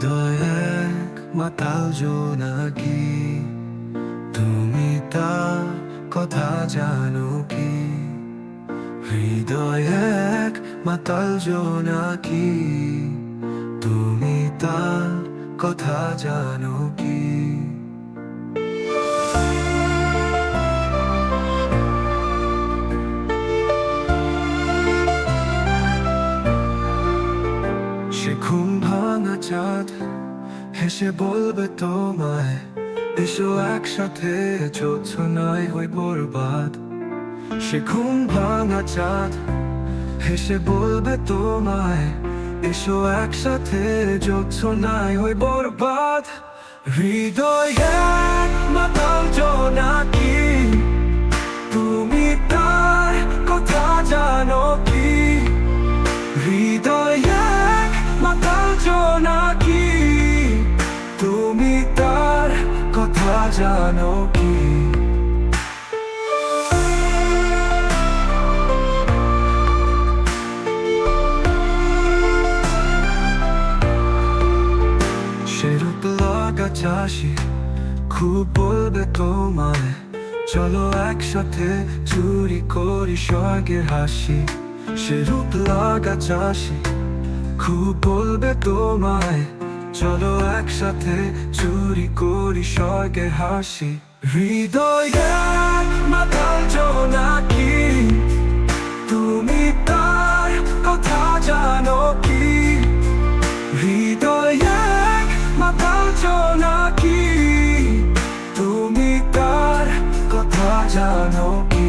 হৃদয় এক মাতাল জোনাকি। তুমি তার কথা জানো কি? হৃদয় এক মাতাল জোনাকি। তুমি তার কথা জানো কি? ঘুম ভাঙা চাঁদ, হেসে বলবে তোমায়, এসো একসাথে নাই হই বরবাদ। সে ঘুম ভাঙা চাঁদ, হেসে বলবে তোমায়, এসো একসাথে নাই হই বরবাদ। হৃদয় জোনাকি তুমি তার কথা জানো কি? চাষি, খুব বলবে তোমায়, চলো একসাথে চুরি করি স্বর্গের হাসি। সেরূপ লাগা চাষি খুব বলবে তোমায়। চলো একসাথে চুরি করি স্বর্গের হাসি। হৃদয় জোনাকি তুমি তার কথা জানো কি? জোনাকি তুমি তার কথা জানো কি?